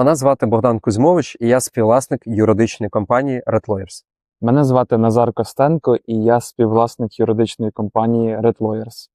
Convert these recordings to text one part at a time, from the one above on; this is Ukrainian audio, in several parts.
Мене звати Богдан Кузьмович, і я співвласник юридичної компанії Red Lawyers. Мене звати Назар Костенко, і я співвласник юридичної компанії Red Lawyers.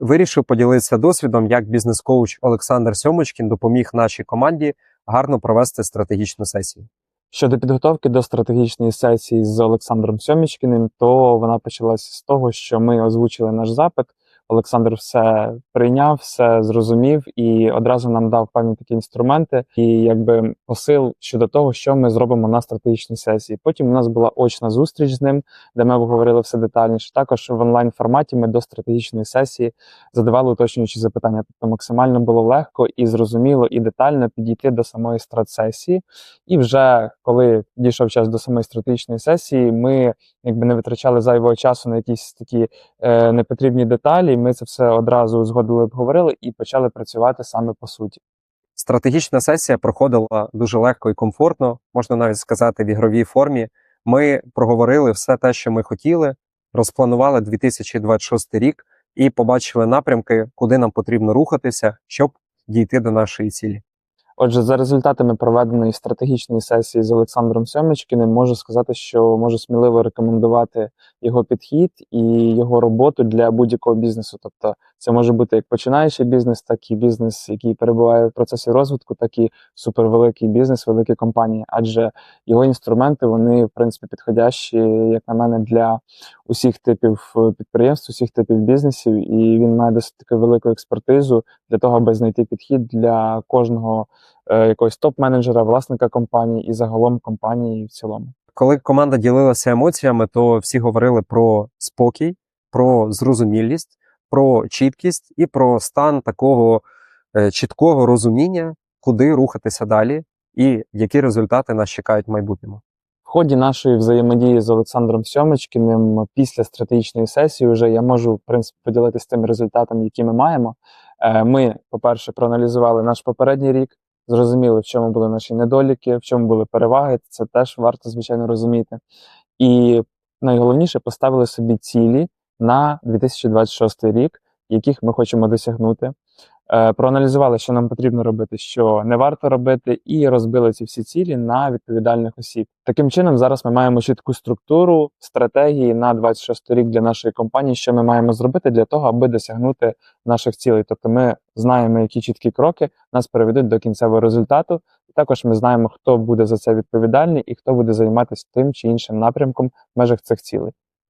Вирішив поділитися досвідом, як бізнес-коуч Олександр Сьомочкін допоміг нашій команді гарно провести стратегічну сесію. Щодо підготовки до стратегічної сесії з Олександром Сьомічкіним, то вона почалася з того, що ми озвучили наш запит. Олександр все прийняв, все зрозумів і одразу нам дав певні такі інструменти і якби посил щодо того, що ми зробимо на стратегічній сесії. Потім у нас була очна зустріч з ним, де ми обговорили все детальніше. Також в онлайн форматі ми до стратегічної сесії задавали уточнюючі запитання. Тобто максимально було легко і зрозуміло і детально підійти до самої стратсесії. І вже коли дійшов час до самої стратегічної сесії, ми якби не витрачали зайвого часу на якісь такі е, непотрібні деталі. Ми це все одразу згодили, обговорили і почали працювати саме по суті. Стратегічна сесія проходила дуже легко і комфортно, можна навіть сказати, в ігровій формі. Ми проговорили все те, що ми хотіли, розпланували 2026 рік і побачили напрямки, куди нам потрібно рухатися, щоб дійти до нашої цілі. Отже, за результатами проведеної стратегічної сесії з Олександром Сьомичкиним, можу сказати, що можу сміливо рекомендувати його підхід і його роботу для будь-якого бізнесу. Тобто, це може бути як починаючий бізнес, так і бізнес, який перебуває в процесі розвитку, так і супервеликий бізнес, великі компанії. Адже його інструменти вони в принципі підходящі, як на мене, для усіх типів е, підприємств, усіх типів бізнесів, і він має досить таку велику експертизу для того, аби знайти підхід для кожного е, якогось топ-менеджера, власника компанії і загалом компанії в цілому. Коли команда ділилася емоціями, то всі говорили про спокій, про зрозумілість, про чіткість і про стан такого е, чіткого розуміння, куди рухатися далі, і які результати нас чекають в майбутньому. В ході нашої взаємодії з Олександром Сьомичкіним після стратегічної сесії вже я можу в принципі поділитися тими результатами, які ми маємо. Е, Ми, по-перше, проаналізували наш попередній рік, зрозуміли, в чому були наші недоліки, в чому були переваги. Це теж варто звичайно розуміти. І найголовніше поставили собі цілі на 2026 рік, яких ми хочемо досягнути. Е, Проаналізували, що нам потрібно робити, що не варто робити, і розбили ці всі цілі на відповідальних осіб. Таким чином, зараз ми маємо чітку структуру стратегії на 26 рік для нашої компанії, що ми маємо зробити для того, аби досягнути наших цілей. Тобто, ми знаємо, які чіткі кроки нас приведуть до кінцевого результату. Також ми знаємо, хто буде за це відповідальний і хто буде займатися тим чи іншим напрямком в межах цих цілей.